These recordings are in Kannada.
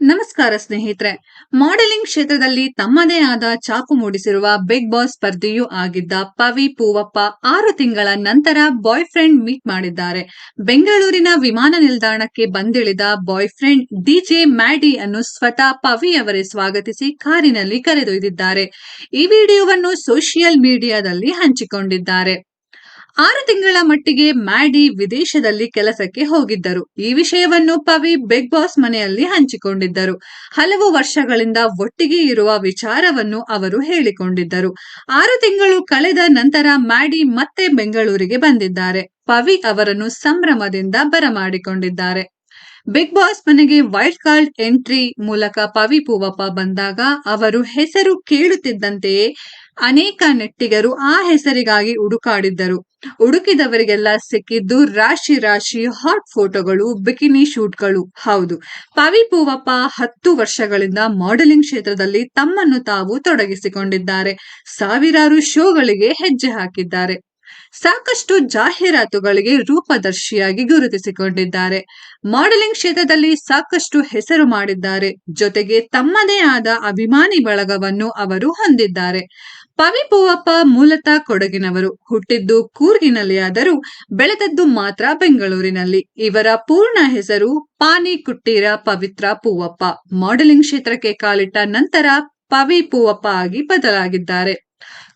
ನಮಸ್ಕಾರ ಸ್ನೇಹಿತರೆ. ಮಾಡೆಲಿಂಗ್ ಕ್ಷೇತ್ರದಲ್ಲಿ ತಮ್ಮದೇ ಆದ ಚಾಪು ಮೂಡಿಸಿರುವ ಬಿಗ್ ಬಾಸ್ ಸ್ಪರ್ಧೆಯೂ ಆಗಿದ್ದ ಪವಿ ಪೂವಪ್ಪ ಆರು ತಿಂಗಳ ನಂತರ ಬಾಯ್ ಫ್ರೆಂಡ್ ಮೀಟ್ ಮಾಡಿದ್ದಾರೆ. ಬೆಂಗಳೂರಿನ ವಿಮಾನ ನಿಲ್ದಾಣಕ್ಕೆ ಬಂದಿಳಿದ ಬಾಯ್ ಫ್ರೆಂಡ್ ಡಿಜೆ ಮ್ಯಾಡಿ ಅನ್ನು ಸ್ವತಃ ಪವಿ ಅವರೇ ಸ್ವಾಗತಿಸಿ ಕಾರಿನಲ್ಲಿ ಕರೆದೊಯ್ದಿದ್ದಾರೆ. ಈ ವಿಡಿಯೋವನ್ನು ಸೋಷಿಯಲ್ ಮೀಡಿಯಾದಲ್ಲಿ ಹಂಚಿಕೊಂಡಿದ್ದಾರೆ. ಆರು ತಿಂಗಳ ಮಟ್ಟಿಗೆ ಮ್ಯಾಡಿ ವಿದೇಶದಲ್ಲಿ ಕೆಲಸಕ್ಕೆ ಹೋಗಿದ್ದರು. ಈ ವಿಷಯವನ್ನು ಪವಿ ಬಿಗ್ ಬಾಸ್ ಮನೆಯಲ್ಲಿ ಹಂಚಿಕೊಂಡಿದ್ದರು. ಹಲವು ವರ್ಷಗಳಿಂದ ಒಟ್ಟಿಗೆ ಇರುವ ವಿಚಾರವನ್ನು ಅವರು ಹೇಳಿಕೊಂಡಿದ್ದರು. ಆರು ತಿಂಗಳು ಕಳೆದ ನಂತರ ಮ್ಯಾಡಿ ಮತ್ತೆ ಬೆಂಗಳೂರಿಗೆ ಬಂದಿದ್ದಾರೆ. ಪವಿ ಅವರನ್ನು ಸಂಭ್ರಮದಿಂದ ಬರಮಾಡಿಕೊಂಡಿದ್ದಾರೆ. ಬಿಗ್ ಬಾಸ್ ಮನೆಗೆ ವೈಲ್ಡ್ ಕಾರ್ಡ್ ಎಂಟ್ರಿ ಮೂಲಕ ಪವಿ ಪೂವಪ್ಪ ಬಂದಾಗ ಅವರು ಹೆಸರು ಕೇಳುತ್ತಿದ್ದಂತೆಯೇ ಅನೇಕ ನೆಟ್ಟಿಗರು ಆ ಹೆಸರಿಗಾಗಿ ಹುಡುಕಾಡಿದ್ದರು. ಹುಡುಕಿದವರಿಗೆಲ್ಲ ಸಿಕ್ಕಿದ್ದು ರಾಶಿ ರಾಶಿ ಹಾಟ್ ಫೋಟೋಗಳು, ಬಿಕಿನಿ ಶೂಟ್ಗಳು. ಹೌದು, ಪವಿ ಪೂವಪ್ಪ ಹತ್ತು ವರ್ಷಗಳಿಂದ ಮಾಡೆಲಿಂಗ್ ಕ್ಷೇತ್ರದಲ್ಲಿ ತಮ್ಮನ್ನು ತಾವು ತೊಡಗಿಸಿಕೊಂಡಿದ್ದಾರೆ. ಸಾವಿರಾರು ಶೋಗಳಿಗೆ ಹೆಜ್ಜೆ ಹಾಕಿದ್ದಾರೆ. ಸಾಕಷ್ಟು ಜಾಹೀರಾತುಗಳಿಗೆ ರೂಪದರ್ಶಿಯಾಗಿ ಗುರುತಿಸಿಕೊಂಡಿದ್ದಾರೆ. ಮಾಡೆಲಿಂಗ್ ಕ್ಷೇತ್ರದಲ್ಲಿ ಸಾಕಷ್ಟು ಹೆಸರು ಮಾಡಿದ್ದಾರೆ. ಜೊತೆಗೆ ತಮ್ಮದೇ ಆದ ಅಭಿಮಾನಿ ಬಳಗವನ್ನು ಅವರು ಹೊಂದಿದ್ದಾರೆ. ಪವಿ ಪೂವಪ್ಪ ಮೂಲತಃ ಕೊಡಗಿನವರು. ಹುಟ್ಟಿದ್ದು ಕೂರ್ಗಿನಲ್ಲಿ ಆದರೂ ಬೆಳೆದದ್ದು ಮಾತ್ರ ಬೆಂಗಳೂರಿನಲ್ಲಿ. ಇವರ ಪೂರ್ಣ ಹೆಸರು ಪಾನಿ ಕುಟ್ಟೀರ ಪವಿತ್ರ ಪೂವಪ್ಪ. ಮಾಡೆಲಿಂಗ್ ಕ್ಷೇತ್ರಕ್ಕೆ ಕಾಲಿಟ್ಟ ನಂತರ ಪವಿ ಪೂವಪ್ಪ ಆಗಿ ಬದಲಾಗಿದ್ದಾರೆ.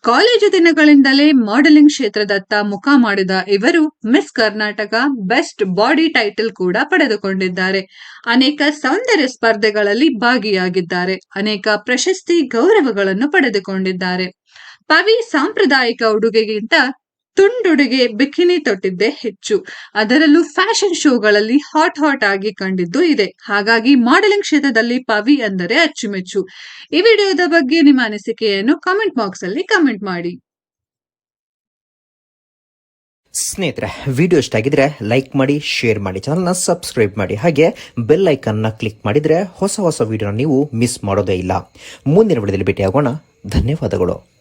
ಕಾಲೇಜು ದಿನಗಳಿಂದಲೇ ಮಾಡೆಲಿಂಗ್ ಕ್ಷೇತ್ರದತ್ತ ಮುಖ ಮಾಡಿದ ಇವರು Miss Karnataka best body title ಕೂಡ ಪಡೆದುಕೊಂಡಿದ್ದಾರೆ. ಅನೇಕ ಸೌಂದರ್ಯ ಸ್ಪರ್ಧೆಗಳಲ್ಲಿ ಭಾಗಿಯಾಗಿದ್ದಾರೆ. ಅನೇಕ ಪ್ರಶಸ್ತಿ ಗೌರವಗಳನ್ನು ಪಡೆದುಕೊಂಡಿದ್ದಾರೆ. ಪವಿ ಸಾಂಪ್ರದಾಯಿಕ ಉಡುಗೆಗಿಂತ ತುಂಡುಡುಗೆ ಬಿಕಿನಿ ತೊಟ್ಟಿದ್ದೇ ಹೆಚ್ಚು. ಅದರಲ್ಲೂ ಫ್ಯಾಷನ್ ಶೋಗಳಲ್ಲಿ ಹಾಟ್ ಹಾಟ್ ಆಗಿ ಕಂಡಿದ್ದು ಇದೆ. ಹಾಗಾಗಿ ಮಾಡೆಲಿಂಗ್ ಕ್ಷೇತ್ರದಲ್ಲಿ ಪವಿ ಅಂದರೆ ಅಚ್ಚುಮೆಚ್ಚು. ಈ ವಿಡಿಯೋದ ಬಗ್ಗೆ ನಿಮ್ಮ ಅನಿಸಿಕೆಯನ್ನು ಕಾಮೆಂಟ್ ಬಾಕ್ಸ್ ಅಲ್ಲಿ ಕಮೆಂಟ್ ಮಾಡಿ. ಸ್ನೇಹಿತರೆ, ವಿಡಿಯೋ ಇಷ್ಟ ಆಗಿದ್ರೆ ಲೈಕ್ ಮಾಡಿ, ಶೇರ್ ಮಾಡಿ, ಚಾನಲ್ನ ಸಬ್ಸ್ಕ್ರೈಬ್ ಮಾಡಿ. ಹಾಗೆ ಬೆಲ್ ಐಕನ್ನ ಕ್ಲಿಕ್ ಮಾಡಿದ್ರೆ ಹೊಸ ಹೊಸ ವಿಡಿಯೋನ ನೀವು ಮಿಸ್ ಮಾಡೋದೇ ಇಲ್ಲ. ಮುಂದಿನ ವಿಡಿಯೋದಲ್ಲಿ ಭೇಟಿಯಾಗೋಣ. ಧನ್ಯವಾದಗಳು.